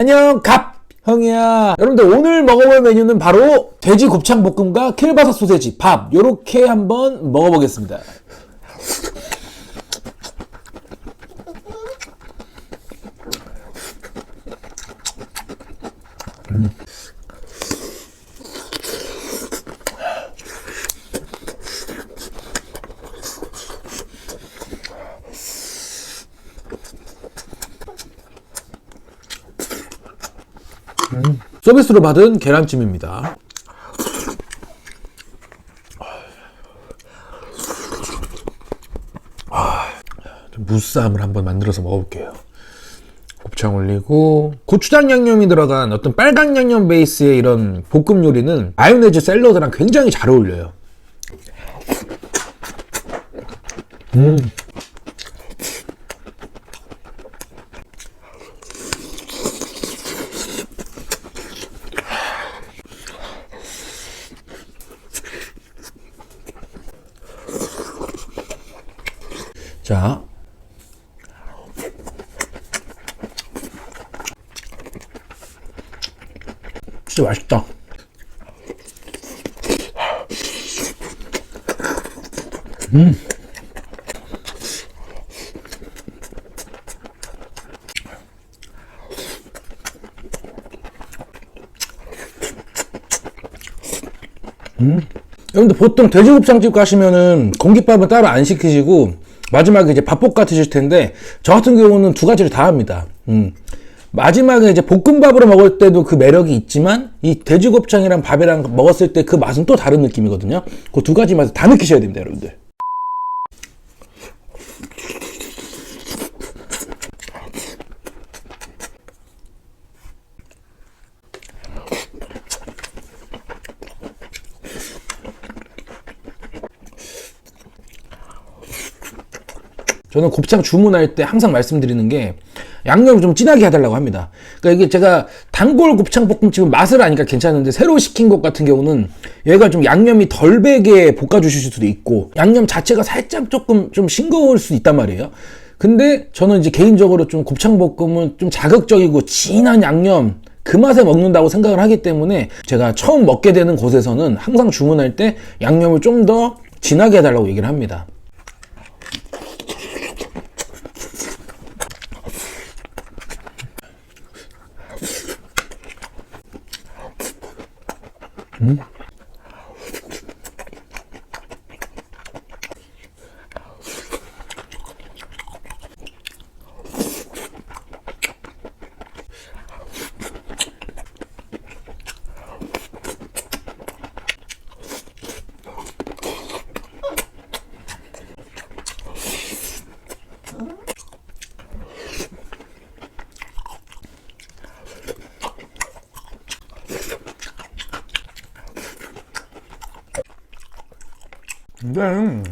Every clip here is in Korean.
안녕 갑! 형이야. 여러분들 오늘 먹어볼 메뉴는 바로 돼지 곱창 볶음과 킬바사 소세지 밥. 요렇게 한번 먹어보겠습니다 서비스로 받은 계란찜입니다. 아, 좀 무쌈을 한번 만들어서 먹어볼게요. 곱창 올리고 고추장 양념이 들어간 어떤 빨간 양념 베이스의 이런 볶음 요리는 마요네즈 샐러드랑 굉장히 잘 어울려요 자. 진짜 맛있다. 여러분들 보통 돼지곱창집 가시면은 공깃밥은 따로 안 시키시고 마지막에 이제 밥볶아 드실 텐데 저 같은 경우는 두 가지를 다 합니다. 음. 마지막에 이제 볶음밥으로 먹을 때도 그 매력이 있지만 이 돼지곱창이랑 밥이랑 먹었을 때 그 맛은 또 다른 느낌이거든요. 그 두 가지 맛을 다 느끼셔야 됩니다, 여러분들. 저는 곱창 주문할 때 항상 말씀드리는 게 양념을 좀 진하게 해달라고 합니다. 그러니까 이게 제가 단골 곱창 볶음집은 맛을 아니까 괜찮은데 새로 시킨 것 같은 경우는 얘가 좀 양념이 덜 배게 볶아주실 수도 있고 양념 자체가 살짝 조금 좀 싱거울 수 있단 말이에요. 근데 저는 이제 개인적으로 좀 곱창 볶음은 좀 자극적이고 진한 양념 그 맛에 먹는다고 생각을 하기 때문에 제가 처음 먹게 되는 곳에서는 항상 주문할 때 양념을 좀 더 진하게 해달라고 얘기를 합니다. Hmm? 근데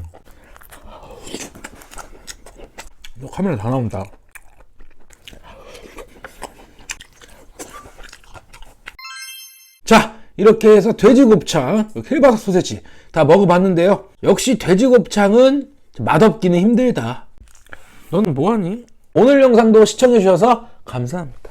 너 카메라 다 나온다. 자 이렇게 해서 돼지곱창, 킬바삭 소세지 다 먹어봤는데요. 역시 돼지곱창은 맛없기는 힘들다. 너는 뭐하니? 오늘 영상도 시청해주셔서 감사합니다.